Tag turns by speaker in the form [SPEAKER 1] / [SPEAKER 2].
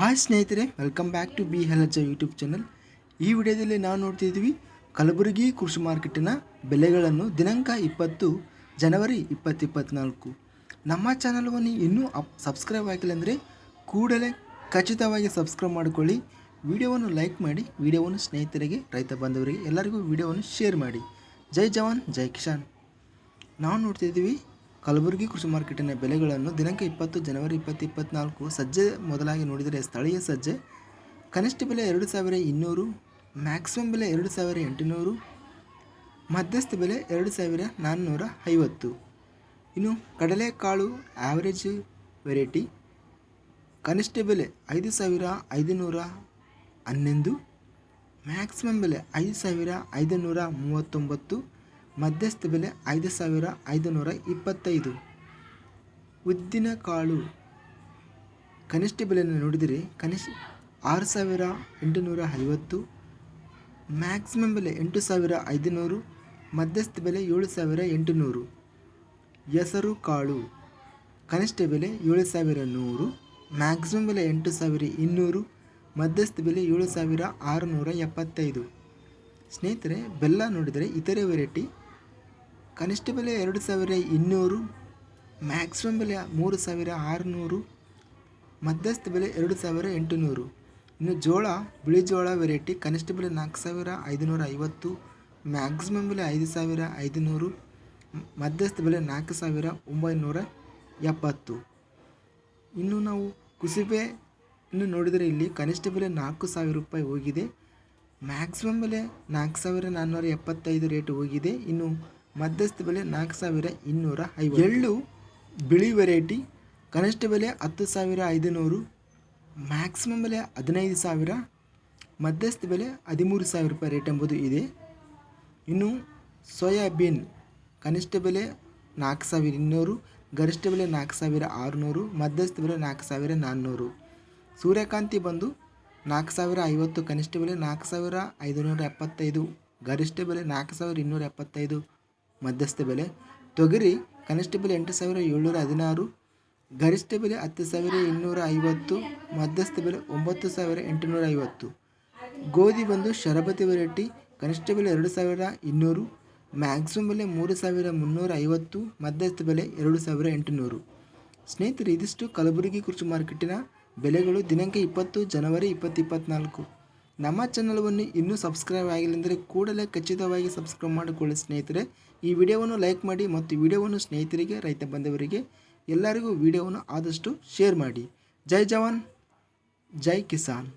[SPEAKER 1] Hi ಸ್ನೇಹಿತರೆ welcome back to B ಹೆಲಜ YouTube channel ಈ ವಿಡಿಯೋದಲ್ಲಿ ನಾವು ನೋಡ್ತಿದ್ವಿ ಕಲಬುರಗಿ ಕೃಷಿ ಮಾರ್ಕೆಟಿನ ಬೆಲೆಗಳನ್ನು ದಿನಾಂಕ ಇಪ್ಪತ್ತು ಜನವರಿ ಇಪ್ಪತ್ತು ಇಪ್ಪತ್ತ್ನಾಲ್ಕು ನಮ್ಮ ಚಾನಲ್ವನ್ನು ಇನ್ನೂ ಅಪ್ ಸಬ್ಸ್ಕ್ರೈಬ್ ಆಗಿಲ್ಲ ಅಂದರೆ ಕೂಡಲೇ ಖಚಿತವಾಗಿ ಸಬ್ಸ್ಕ್ರೈಬ್ ಮಾಡಿಕೊಳ್ಳಿ. ವಿಡಿಯೋವನ್ನು ಲೈಕ್ ಮಾಡಿ, ವಿಡಿಯೋವನ್ನು ಸ್ನೇಹಿತರಿಗೆ, ರೈತ ಬಾಂಧವರಿಗೆ ಎಲ್ಲರಿಗೂ ವಿಡಿಯೋವನ್ನು ಶೇರ್ ಮಾಡಿ. ಜೈ ಜವಾನ್, ಜೈ ಕಿಶಾನ್ ನಾವು ನೋಡ್ತಿದ್ದೀವಿ ಕಲಬುರಗಿ ಕೃಷಿ ಮಾರ್ಕೆಟಿನ ಬೆಲೆಗಳನ್ನು ದಿನಾಂಕ ಇಪ್ಪತ್ತು, ಜನವರಿ ಇಪ್ಪತ್ತು ಇಪ್ಪತ್ತ್ನಾಲ್ಕು ಸಜ್ಜೆ ಮೊದಲಾಗಿ ನೋಡಿದರೆ ಸ್ಥಳೀಯ ಸಜ್ಜೆ. ಕನಿಷ್ಠ ಬೆಲೆ ಎರಡು ಸಾವಿರ ಇನ್ನೂರು, ಮ್ಯಾಕ್ಸಿಮಮ್ ಬೆಲೆ ಎರಡು ಸಾವಿರ ಎಂಟುನೂರು, ಮಧ್ಯಸ್ಥ ಬೆಲೆ ಎರಡು ಸಾವಿರ ನಾನ್ನೂರ ಐವತ್ತು. ಇನ್ನು ಕಡಲೆಕಾಳು ಆ್ಯಾವ್ರೇಜ್ ವೆರೈಟಿ ಕನಿಷ್ಠ ಬೆಲೆ ಐದು ಸಾವಿರ ಐದುನೂರ ಹನ್ನೊಂದು, ಮ್ಯಾಕ್ಸಿಮಮ್ ಬೆಲೆ ಐದು ಸಾವಿರ ಐದುನೂರ ಮೂವತ್ತೊಂಬತ್ತು ಮಧ್ಯಸ್ಥ ಬೆಲೆ ಐದು ಸಾವಿರ ಐದುನೂರ ಇಪ್ಪತ್ತೈದು. ಉದ್ದಿನ ಕಾಳು. ಕನಿಷ್ಠ ಬೆಲೆಯನ್ನು ನೋಡಿದರೆ ಕನಿಷ್ಠ ಆರು ಸಾವಿರ ಎಂಟುನೂರ ಐವತ್ತು. ಮ್ಯಾಕ್ಸಿಮಮ್ ಬೆಲೆ ಎಂಟು ಸಾವಿರ ಐದುನೂರು. ಮಧ್ಯಸ್ಥ ಬೆಲೆ ಏಳು ಸಾವಿರ ಎಂಟುನೂರು. ಹೆಸರು ಕಾಳು. ಕನಿಷ್ಠ ಬೆಲೆ ಏಳು ಸಾವಿರ ನೂರು. ಮ್ಯಾಕ್ಸಿಮಮ್ ಬೆಲೆ ಎಂಟು ಸಾವಿರ ಇನ್ನೂರು. ಮಧ್ಯಸ್ಥ ಬೆಲೆ ಏಳು ಸಾವಿರ ಆರುನೂರ ಎಪ್ಪತ್ತೈದು. ಸ್ನೇಹಿತರೆ, ಬೆಲ್ಲ ನೋಡಿದರೆ ಇತರೆ ವೆರೈಟಿ. ಕನಿಷ್ಠ ಬೆಲೆ ಎರಡು ಸಾವಿರ ಇನ್ನೂರು ಮ್ಯಾಕ್ಸಿಮಮ್ ಬೆಲೆ ಮೂರು ಸಾವಿರ ಆರುನೂರು, ಮಧ್ಯಸ್ಥ ಬೆಲೆ ಎರಡು ಸಾವಿರ ಎಂಟುನೂರು. ಇನ್ನು ಜೋಳ, ಬಿಳಿ ಜೋಳ ವೆರೈಟಿ ಕನಿಷ್ಠ ಬೆಲೆ ನಾಲ್ಕು ಸಾವಿರ ಐದುನೂರ ಐವತ್ತು ಮ್ಯಾಕ್ಸಿಮಮ್ ಬೆಲೆ ಐದು ಸಾವಿರ ಐದುನೂರು, ಮಧ್ಯಸ್ಥ ಬೆಲೆ ನಾಲ್ಕು ಸಾವಿರ ಒಂಬೈನೂರ ಎಪ್ಪತ್ತು. ಇನ್ನು ನಾವು ಕುಸುಬೆ ಇನ್ನು ನೋಡಿದರೆ ಇಲ್ಲಿ ಕನಿಷ್ಠ ಬೆಲೆ ನಾಲ್ಕು ಸಾವಿರ ರೂಪಾಯಿ ಹೋಗಿದೆ. ಮ್ಯಾಕ್ಸಿಮಮ್ ಬೆಲೆ ನಾಲ್ಕು ಸಾವಿರ ನಾನ್ನೂರ ಎಪ್ಪತ್ತೈದು ರೇಟ್ ಹೋಗಿದೆ. ಇನ್ನು ಮಧ್ಯಸ್ಥ ಬೆಲೆ ನಾಲ್ಕು ಸಾವಿರ ಇನ್ನೂರ ಐವತ್ತು. ಎಳ್ಳು ಬಿಳಿ ವೆರೈಟಿ ಕನಿಷ್ಠ ಬೆಲೆ ಹತ್ತು ಸಾವಿರ ಐದುನೂರು ಮ್ಯಾಕ್ಸಿಮಮ್ ಬೆಲೆ ಹದಿನೈದು ಸಾವಿರ, ಮಧ್ಯಸ್ಥ ಬೆಲೆ ಹದಿಮೂರು ಸಾವಿರ ರೂಪಾಯಿ ರೇಟ್ ಎಂಬುದು ಇದೆ. ಇನ್ನು ಸೋಯಾಬೀನ್, ಕನಿಷ್ಠ ಬೆಲೆ ನಾಲ್ಕು ಸಾವಿರ ಇನ್ನೂರು, ಗರಿಷ್ಠ ಬೆಲೆ ನಾಲ್ಕು ಸಾವಿರ ಆರುನೂರು, ಮಧ್ಯಸ್ಥ ಬೆಲೆ ನಾಲ್ಕು ಸಾವಿರ ನಾನ್ನೂರು. ಸೂರ್ಯಕಾಂತಿ ಬಂದು ನಾಲ್ಕು ಸಾವಿರ ಐವತ್ತು, ಕನಿಷ್ಠ ಬೆಲೆ ನಾಲ್ಕು ಸಾವಿರ ಐದುನೂರ ಎಪ್ಪತ್ತೈದು, ಗರಿಷ್ಠ ಬೆಲೆ ನಾಲ್ಕು ಸಾವಿರ ಇನ್ನೂರ ಎಪ್ಪತ್ತೈದು ಮಧ್ಯಸ್ಥ ಬೆಲೆ. ತೊಗರಿ ಕನಿಷ್ಠ ಬೆಲೆ ಎಂಟು ಸಾವಿರ ಏಳ್ನೂರ ಹದಿನಾರು, ಗರಿಷ್ಠ ಬೆಲೆ ಹತ್ತು ಸಾವಿರ ಇನ್ನೂರ ಐವತ್ತು, ಮಧ್ಯಸ್ಥ ಬೆಲೆ ಒಂಬತ್ತು ಸಾವಿರ ಎಂಟುನೂರ ಐವತ್ತು. ಗೋಧಿ ಬಂದು ಶರಬತಿ ವೆರೈಟಿ ಕನಿಷ್ಠ ಬೆಲೆ ಎರಡು ಸಾವಿರ ಇನ್ನೂರು ಮ್ಯಾಕ್ಸಿಮಮ್ ಬೆಲೆ ಮೂರು ಸಾವಿರ ಮುನ್ನೂರ ಐವತ್ತು, ಮಧ್ಯಸ್ಥ ಬೆಲೆ ಎರಡು ಸಾವಿರ ಎಂಟುನೂರು. ಸ್ನೇಹಿತರೆ, ಇದಿಷ್ಟು ಕಲಬುರಗಿ ಕೃಷಿ ಮಾರ್ಕೆಟಿನ ಬೆಲೆಗಳು ದಿನಾಂಕ ಇಪ್ಪತ್ತು, ಜನವರಿ ಇಪ್ಪತ್ತು ಇಪ್ಪತ್ತ್ನಾಲ್ಕು ನಮ್ಮ ಚಾನಲ್ವನ್ನು ಇನ್ನೂ ಸಬ್ಸ್ಕ್ರೈಬ್ ಆಗಿಲ್ಲಂದರೆ ಕೂಡಲೇ ಖಚಿತವಾಗಿ ಸಬ್ಸ್ಕ್ರೈಬ್ ಮಾಡಿಕೊಳ್ಳಿ ಸ್ನೇಹಿತರೆ. ಈ ವಿಡಿಯೋವನ್ನು ಲೈಕ್ ಮಾಡಿ ಮತ್ತು ವಿಡಿಯೋವನ್ನು ಸ್ನೇಹಿತರಿಗೆ, ರೈತ ಬಂಧವರಿಗೆ, ಎಲ್ಲರಿಗೂ ವಿಡಿಯೋವನ್ನು ಆದಷ್ಟು ಶೇರ್ ಮಾಡಿ. ಜೈ ಜವಾನ್, ಜೈ ಕಿಸಾನ್.